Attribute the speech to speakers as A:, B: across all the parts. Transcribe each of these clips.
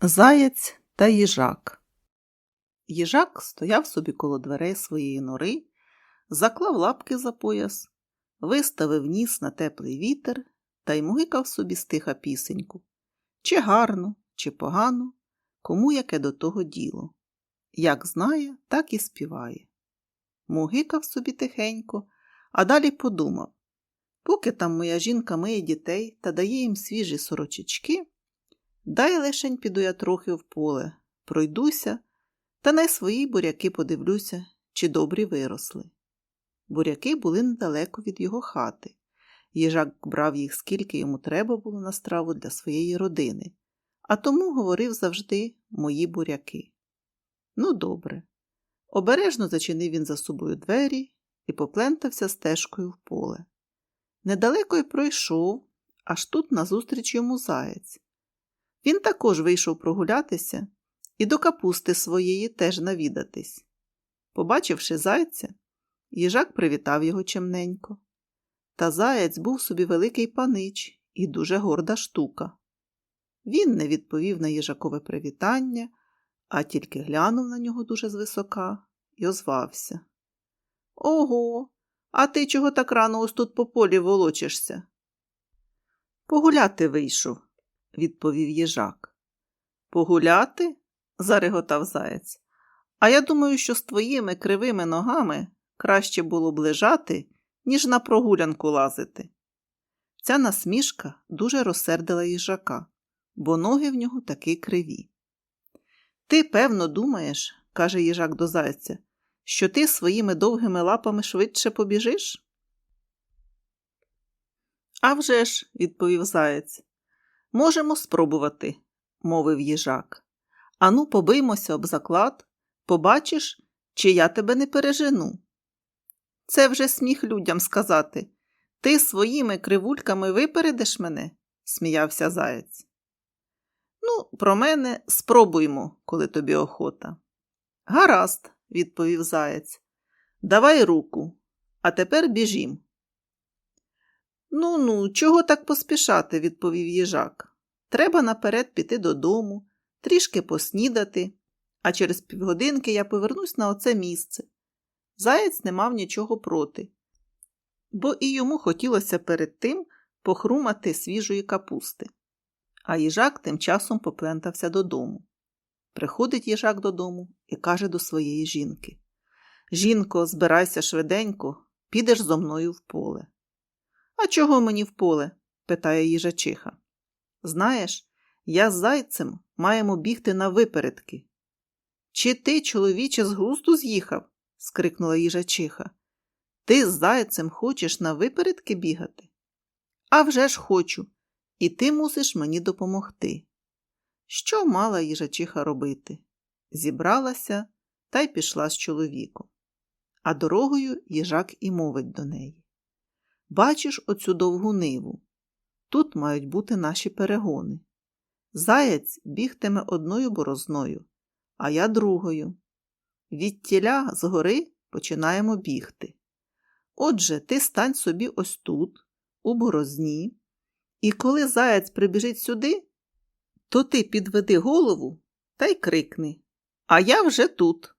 A: Заєць та їжак. Їжак стояв собі коло дверей своєї нори, заклав лапки за пояс, виставив ніс на теплий вітер та й мугикав собі стиха пісеньку. Чи гарно, чи погано, кому яке до того діло. Як знає, так і співає. Мугикав собі тихенько, а далі подумав поки там моя жінка миє дітей та дає їм свіжі сорочечки, дай лишень піду я трохи в поле, пройдуся, та на свої буряки подивлюся, чи добрі виросли. Буряки були недалеко від його хати. Їжак брав їх, скільки йому треба було на страву для своєї родини, а тому говорив завжди мої буряки. Ну, добре. Обережно зачинив він за собою двері і поплентався стежкою в поле. Недалеко й пройшов, аж тут назустріч йому заєць. Він також вийшов прогулятися і до капусти своєї теж навідатись. Побачивши зайця, їжак привітав його чемненько. Та заєць був собі великий панич і дуже горда штука. Він не відповів на їжакове привітання, а тільки глянув на нього дуже звисока і озвався. Ого, а ти чого так рано ось тут по полі волочишся? Погуляти вийшов, відповів їжак. Погуляти? зареготав заєць. А я думаю, що з твоїми кривими ногами краще було б лежати, ніж на прогулянку лазити. Ця насмішка дуже розсердила їжака, бо ноги в нього таки криві. Ти, певно, думаєш, каже їжак до зайця, що ти своїми довгими лапами швидше побіжиш? «А вже ж», – відповів заєць. Можемо спробувати, мовив їжак. Ану, побиймося об заклад, побачиш, чи я тебе не пережену. Це вже сміх людям сказати. Ти своїми кривульками випередиш мене, сміявся заєць. Ну, про мене спробуймо, коли тобі охота. Гаразд, відповів заєць. Давай руку, а тепер біжім. Ну ну, чого так поспішати, відповів їжак. Треба наперед піти додому, трішки поснідати, а через півгодинки я повернусь на оце місце. Заєць не мав нічого проти, бо і йому хотілося перед тим похрумати свіжої капусти. А їжак тим часом поплентався додому. Приходить їжак додому і каже до своєї жінки Жінко, збирайся швиденько, підеш зо мною в поле. А чого мені в поле? питає їжачиха. Знаєш, я з зайцем маємо бігти на випередки. Чи ти, чоловіче, з глузду з'їхав? скрикнула їжачиха. Ти з зайцем хочеш на випередки бігати? «А вже ж хочу, і ти мусиш мені допомогти. Що мала їжачиха робити? Зібралася та й пішла з чоловіком. А дорогою їжак і мовить до неї. Бачиш оцю довгу ниву. Тут мають бути наші перегони. Заяць бігтиме одною борозною, а я другою. Від тіля згори починаємо бігти. Отже, ти стань собі ось тут, у борозні, і коли заяць прибіжить сюди, то ти підведи голову та й крикни А я вже тут.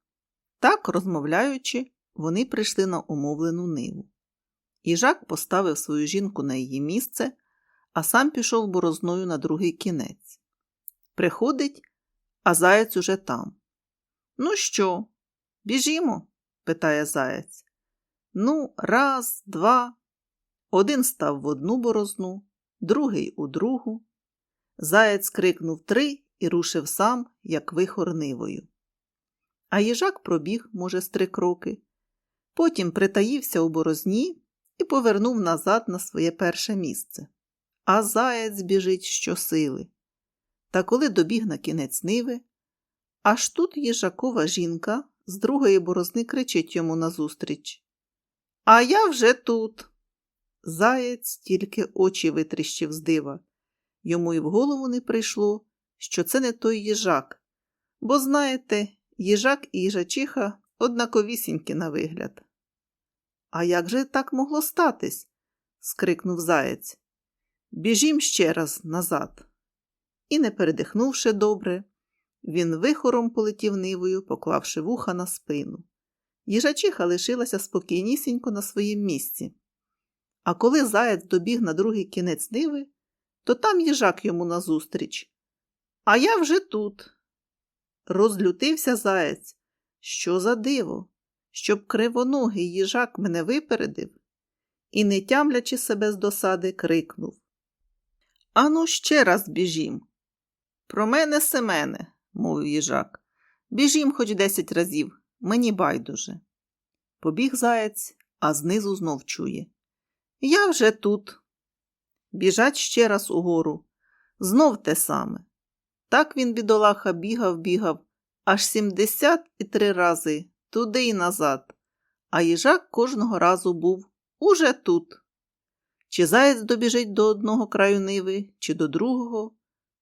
A: Так, розмовляючи, вони прийшли на умовлену ниву. Їжак поставив свою жінку на її місце, а сам пішов борозною на другий кінець. Приходить, а заяць уже там. Ну що, біжімо? питає заяць. Ну, раз, два. Один став в одну борозну, другий у другу. Заяць крикнув три і рушив сам, як вихор нивою. А їжак пробіг, може, з три кроки. Потім притаївся у борозні і повернув назад на своє перше місце. А заяць біжить щосили. Та коли добіг на кінець ниви, аж тут їжакова жінка з другої борозни кричить йому назустріч. А я вже тут. Заєць тільки очі витріщив з дива. Йому й в голову не прийшло, що це не той їжак. Бо, знаєте, їжак і їжачиха однаковісінькі на вигляд. А як же так могло статись? скрикнув заєць. Біжім ще раз назад. і, не передихнувши добре, він вихором полетів нивою, поклавши вуха на спину. Їжачиха лишилася спокійнісінько на своїм місці. А коли заєць добіг на другий кінець ниви, то там їжак йому назустріч. А я вже тут. Розлютився заєць. Що за диво, щоб кривоногий їжак мене випередив і, не тямлячи себе з досади, крикнув. Ану, ще раз біжім. Про мене Семене, мовив їжак. Біжім хоч десять разів, мені байдуже. Побіг заєць, а знизу знов чує. Я вже тут. Біжать ще раз угору. Знов те саме. Так він, бідолаха, бігав, бігав, аж сімдесят і три рази, туди й назад, а їжак кожного разу був уже тут. Чи заєць добіжить до одного краю ниви, чи до другого,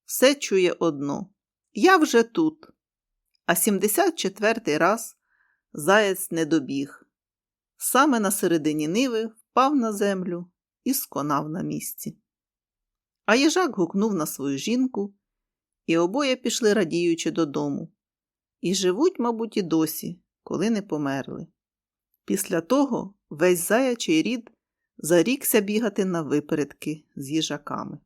A: все чує одно. Я вже тут. А сімдесят четвертий раз заєць не добіг. Саме на середині ниви впав на землю і сконав на місці. А їжак гукнув на свою жінку, і обоє пішли радіючи додому. І живуть, мабуть, і досі, коли не померли. Після того весь заячий рід зарікся бігати на випередки з їжаками.